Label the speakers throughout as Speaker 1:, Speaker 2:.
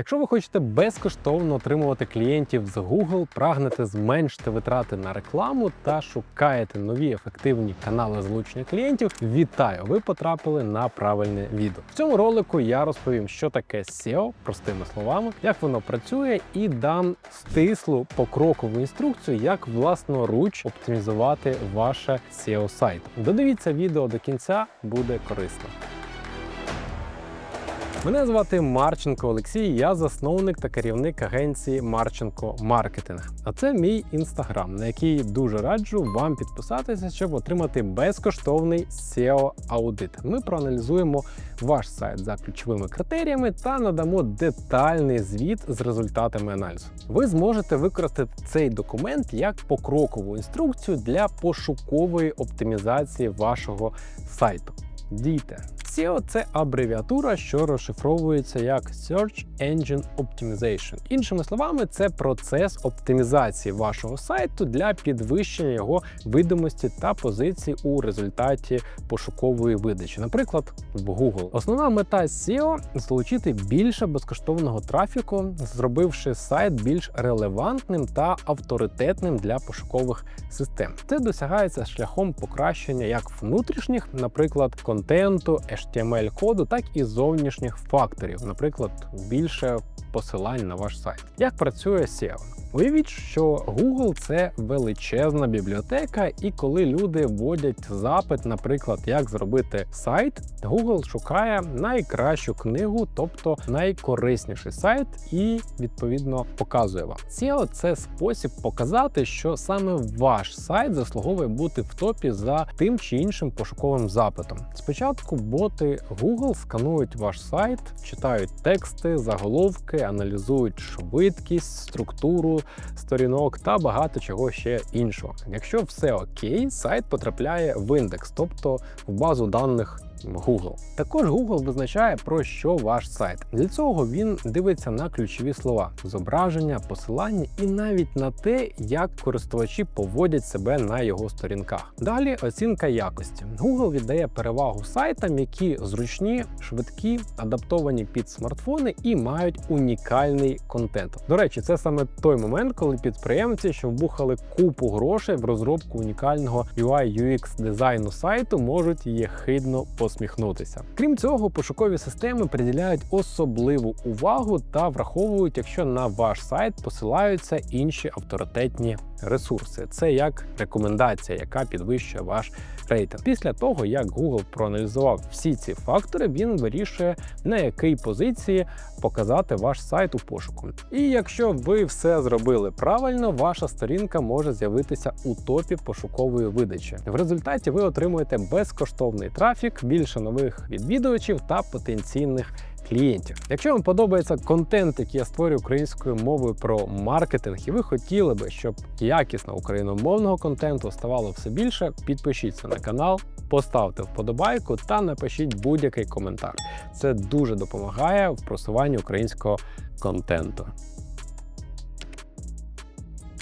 Speaker 1: Якщо ви хочете безкоштовно отримувати клієнтів з Google, прагнете зменшити витрати на рекламу та шукаєте нові ефективні канали залучення клієнтів, вітаю! Ви потрапили на правильне відео. В цьому ролику я розповім, що таке SEO, простими словами, як воно працює, і дам стислу покрокову інструкцію, як власноруч оптимізувати ваше SEO сайт. Додивіться відео до кінця, буде корисно. Мене звати Марченко Олексій, я засновник та керівник агенції Марченко Маркетинг. А це мій інстаграм, на який дуже раджу вам підписатися, щоб отримати безкоштовний SEO аудит. Ми проаналізуємо ваш сайт за ключовими критеріями та надамо детальний звіт з результатами аналізу. Ви зможете використати цей документ як покрокову інструкцію для пошукової оптимізації вашого сайту. Дійте. SEO – це абревіатура, що розшифровується як Search Engine Optimization. Іншими словами, це процес оптимізації вашого сайту для підвищення його видимості та позиції у результаті пошукової видачі, наприклад, в Google. Основна мета SEO – залучити більше безкоштовного трафіку, зробивши сайт більш релевантним та авторитетним для пошукових систем. Це досягається шляхом покращення як внутрішніх, наприклад, контенту, HTML-коду, так і зовнішніх факторів, наприклад, більше посилань на ваш сайт. Як працює SEO? Уявіть, що Google це величезна бібліотека, і коли люди вводять запит, наприклад, як зробити сайт, Google шукає найкращу книгу, тобто найкорисніший сайт, і відповідно показує вам. SEO – це спосіб показати, що саме ваш сайт заслуговує бути в топі за тим чи іншим пошуковим запитом. Спочатку боти Google сканують ваш сайт, читають тексти, заголовки, аналізують швидкість, структуру сторінок та багато чого ще іншого. Якщо все окей, сайт потрапляє в індекс, тобто в базу даних. Google. Також Google визначає про що ваш сайт. Для цього він дивиться на ключові слова: зображення, посилання і навіть на те, як користувачі поводять себе на його сторінках. Далі оцінка якості. Google віддає перевагу сайтам, які зручні, швидкі, адаптовані під смартфони і мають унікальний контент. До речі, це саме той момент, коли підприємці, що вбухали купу грошей в розробку унікального UI UX дизайну сайту, можуть єхидно посміхнутися. Крім цього, пошукові системи приділяють особливу увагу та враховують, якщо на ваш сайт посилаються інші авторитетні ресурси. Це як рекомендація, яка підвищує ваш рейтинг. Після того, як Google проаналізував всі ці фактори, він вирішує на якій позиції показати ваш сайт у пошуку. І якщо ви все зробили правильно, ваша сторінка може з'явитися у топі пошукової видачі. В результаті ви отримуєте безкоштовний трафік, більше нових відвідувачів та потенційних клієнтів. Якщо вам подобається контент, який я створюю українською мовою про маркетинг, і ви хотіли би, щоб якісно україномовного контенту ставало все більше, підпишіться на канал. Поставте вподобайку та напишіть будь-який коментар. Це дуже допомагає в просуванні українського контенту.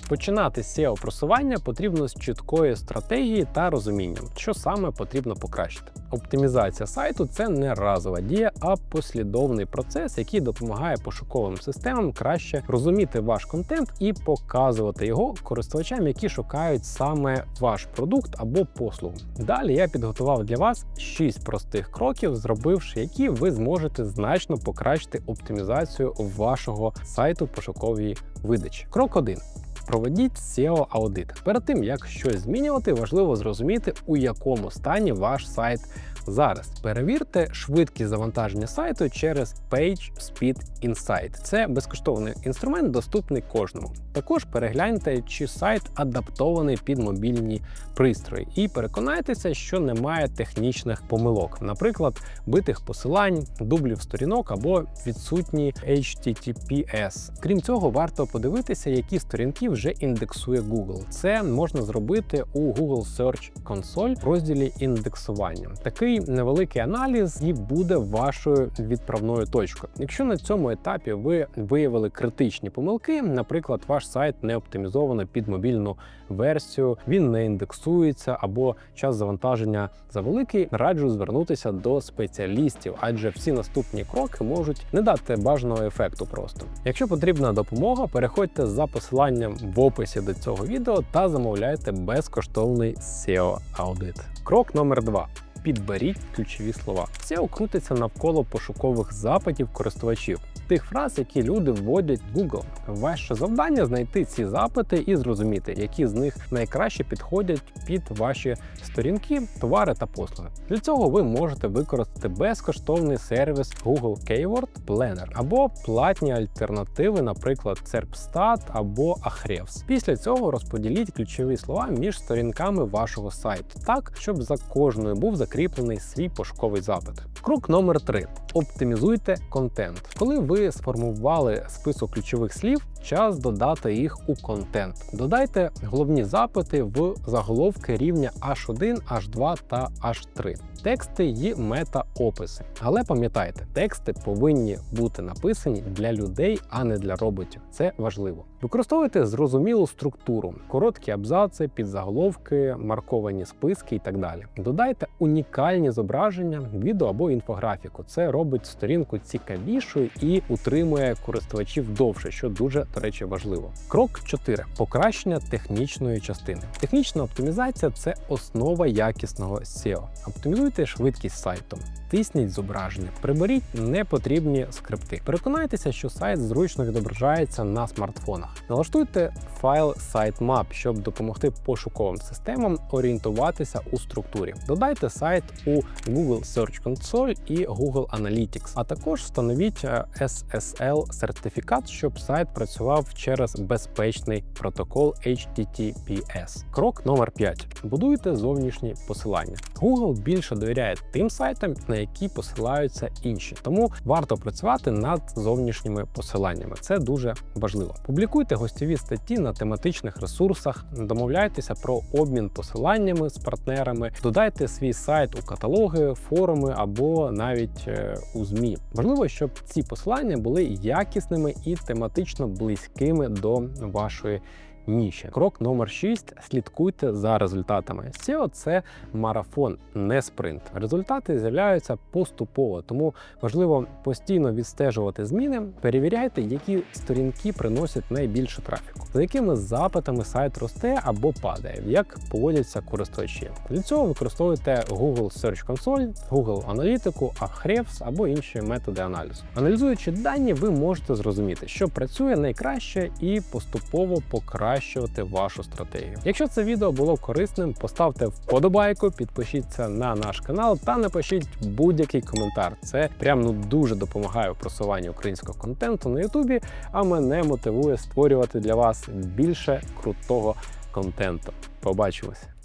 Speaker 1: Починати SEO просування потрібно з чіткої стратегії та розумінням, що саме потрібно покращити. Оптимізація сайту це не разова дія, а послідовний процес, який допомагає пошуковим системам краще розуміти ваш контент і показувати його користувачам, які шукають саме ваш продукт або послугу. Далі я підготував для вас 6 простих кроків, зробивши які ви зможете значно покращити оптимізацію вашого сайту пошуковій видачі. Крок 1. Проведіть SEO аудит. Перед тим як щось змінювати, важливо зрозуміти, у якому стані ваш сайт зараз. Перевірте швидкість завантаження сайту через Page Speed Insight. Це безкоштовний інструмент, доступний кожному. Також перегляньте, чи сайт адаптований під мобільні пристрої, і переконайтеся, що немає технічних помилок, наприклад, битих посилань, дублів сторінок або відсутні HTTPS. Крім цього, варто подивитися, які сторінки вже індексує Google. Це можна зробити у Google Search Console в розділі індексування. Такий Невеликий аналіз і буде вашою відправною точкою. Якщо на цьому етапі ви виявили критичні помилки, наприклад, ваш сайт не оптимізовано під мобільну версію, він не індексується або час завантаження завеликий, раджу звернутися до спеціалістів, адже всі наступні кроки можуть не дати бажаного ефекту. Просто якщо потрібна допомога, переходьте за посиланням в описі до цього відео та замовляйте безкоштовний SEO аудит. Крок номер два. Підберіть ключові слова. Це окрутиться навколо пошукових запитів користувачів, тих фраз, які люди вводять в Google. Ваше завдання знайти ці запити і зрозуміти, які з них найкраще підходять під ваші сторінки, товари та послуги. Для цього ви можете використати безкоштовний сервіс Google Keyword Planner або платні альтернативи, наприклад, Serpstat або Ahrefs. Після цього розподіліть ключові слова між сторінками вашого сайту, так щоб за кожною був закріплений свій пошуковий запит. Крок номер 3. Оптимізуйте контент. Коли ви сформували список ключових слів, час додати їх у контент. Додайте головні запити в заголовки рівня H1, H2 та H3. Тексти і мета-описи. Але пам'ятайте, тексти повинні бути написані для людей, а не для роботів. Це важливо. Використовуйте зрозумілу структуру, короткі абзаци, підзаголовки, марковані списки і так далі. Додайте унікальні зображення, відео або інфографіку. Це робить сторінку цікавішою і утримує користувачів довше, що дуже, до речі, важливо. Крок 4. покращення технічної частини. Технічна оптимізація це основа якісного SEO. Оптимізуйте швидкість сайту. Тисніть зображення, приберіть непотрібні скрипти. Переконайтеся, що сайт зручно відображається на смартфонах. Налаштуйте файл sitemap, щоб допомогти пошуковим системам орієнтуватися у структурі. Додайте сайт у Google Search Console і Google Analytics, а також встановіть е, SSL сертифікат, щоб сайт працював через безпечний протокол HTTPS. Крок номер 5. Будуйте зовнішні посилання. Google більше довіряє тим сайтам, на які посилаються інші, тому варто працювати над зовнішніми посиланнями. Це дуже важливо. Публікуйте гостєві статті на тематичних ресурсах, домовляйтеся про обмін посиланнями з партнерами, додайте свій сайт у каталоги, форуми або навіть е, у ЗМІ. Важливо, щоб ці посилання були якісними і тематично близькими до вашої. Ніші. Крок номер 6. Слідкуйте за результатами. SEO – це марафон, не спринт. Результати з'являються поступово, тому важливо постійно відстежувати зміни. Перевіряйте, які сторінки приносять найбільше трафіку, за якими запитами сайт росте або падає, як поводяться користувачі. Для цього використовуйте Google Search Console, Google Аналітику, Ahrefs або інші методи аналізу. Аналізуючи дані, ви можете зрозуміти, що працює найкраще, і поступово покращувати вашу стратегію. Якщо це відео було корисним, поставте вподобайку, підпишіться на наш канал та напишіть будь-який коментар. Це прям ну дуже допомагає в просуванні українського контенту на Ютубі, а мене мотивує створювати для вас більше крутого контенту. Побачимось!